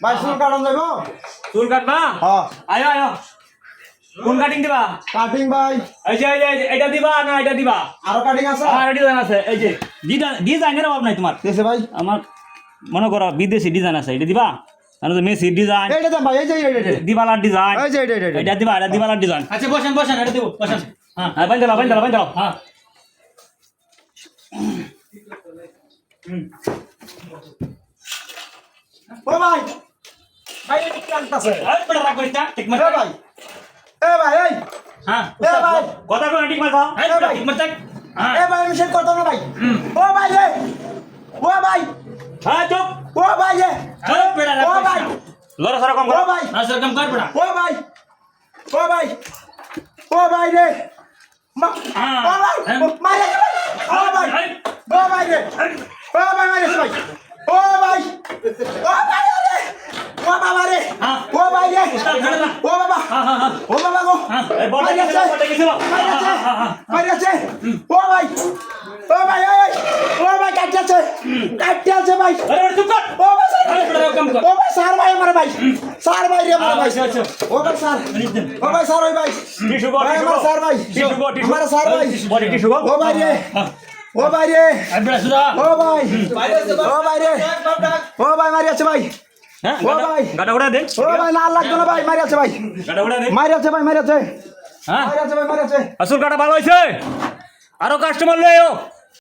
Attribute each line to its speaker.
Speaker 1: ভাই চুল কাটন যাইব?
Speaker 2: চুল কাটবা?
Speaker 1: হ্যাঁ।
Speaker 2: আয়ো আয়ো। কোন কাটিং দিবা?
Speaker 1: কাটিং ভাই।
Speaker 2: এই যে এই যে, এটা দিবা না এটা দিবা?
Speaker 1: আরও কাটিং আছে?
Speaker 2: আর ডিজাইন আছে। এই যে ডিজাইনের অভাব নাই তোমার।
Speaker 1: দেশে ভাই।
Speaker 2: আমার মনে করো বিদেশি ডিজাইন আছে। এটা দিবা? আর যে মেসির ডিজাইন
Speaker 1: এইটা দেন ভাই এই যে এইটা
Speaker 2: দিবালার ডিজাইন
Speaker 1: এই যে এইটা
Speaker 2: এটা দিবা এটা দিবালার ডিজাইন
Speaker 3: আচ্ছা বসেন বসেন এটা দেবো বসেন। হ্যাঁ
Speaker 2: হ্যাঁ বান্ধ দাও বান্ধ দাও বান্ধ দাও
Speaker 3: হ্যাঁ।
Speaker 1: ও ভাই। এটা কি আনতাছে
Speaker 2: এই বড় রাগ করিস না ঠিক মার
Speaker 1: ভাই এ ভাই এই।
Speaker 2: হ্যাঁ
Speaker 1: এ ভাই।
Speaker 2: কথা কোন ঠিক
Speaker 1: এ ভাই।
Speaker 3: ঠিক মত হ্যাঁ।
Speaker 1: এ ভাই আমি সেট করতাম না ভাই। ও ভাই এ। ও ভাই।
Speaker 2: হ্যাঁ চুপ।
Speaker 1: ও ভাই এ।
Speaker 3: এই বেড়া
Speaker 1: ও ভাই।
Speaker 2: লড়া সরা কম
Speaker 1: ও
Speaker 2: করো
Speaker 1: ভাই।
Speaker 3: না সর কম কর বেড়া।
Speaker 1: ও ভাই। ও ভাই। ও ভাই রে। মা
Speaker 3: হ্যাঁ।
Speaker 1: ও ভাই।
Speaker 3: হ্যাঁ।
Speaker 1: মারে। ও ভাই। ও ভাই রে ও ভাই মারে ভাই ও ভাই ও ভাই রে ও বাবা রে
Speaker 3: হ্যাঁ।
Speaker 1: ও ভাই রে
Speaker 3: উস্তাদ, ধরে না।
Speaker 1: ও বাবা। ও বাবা গো।
Speaker 2: গেছিল
Speaker 1: আছে। মারি আছে মারি আছে। ও ভাই। ও ভাই ও ভাই কাটতে আছে। কাটতে আছে ভাই।
Speaker 2: আরে আরে কর।
Speaker 1: ও ভাই ও ভাই স্যার ভাই আমার ভাই। স্যার ভাই রে আমার ভাই।
Speaker 3: আচ্ছা আচ্ছা।
Speaker 1: ও ভাই স্যার। ও ভাই স্যার ওই ভাই। আমার স্যার ভাই। আমার স্যার ভাই।
Speaker 2: বডি
Speaker 1: ও ভাই রে। ও ভাই রে। ও ভাই। ও ভাই রে। ও ভাই মারি আছে ভাই।
Speaker 2: হ্যাঁ
Speaker 1: ও ভাই।
Speaker 2: গাটা উড়া দেন
Speaker 1: ও ভাই না লাগতো না ভাই মারি আছে ভাই।
Speaker 2: গাটা উড়া দেন
Speaker 1: মারি আছে ভাই মারি আছে।
Speaker 2: হ্যাঁ।
Speaker 1: মারি আছে ভাই মারি আছে।
Speaker 2: আসল কাটা ভালো হয়েছে। আরও কাস্টমার আয়ো।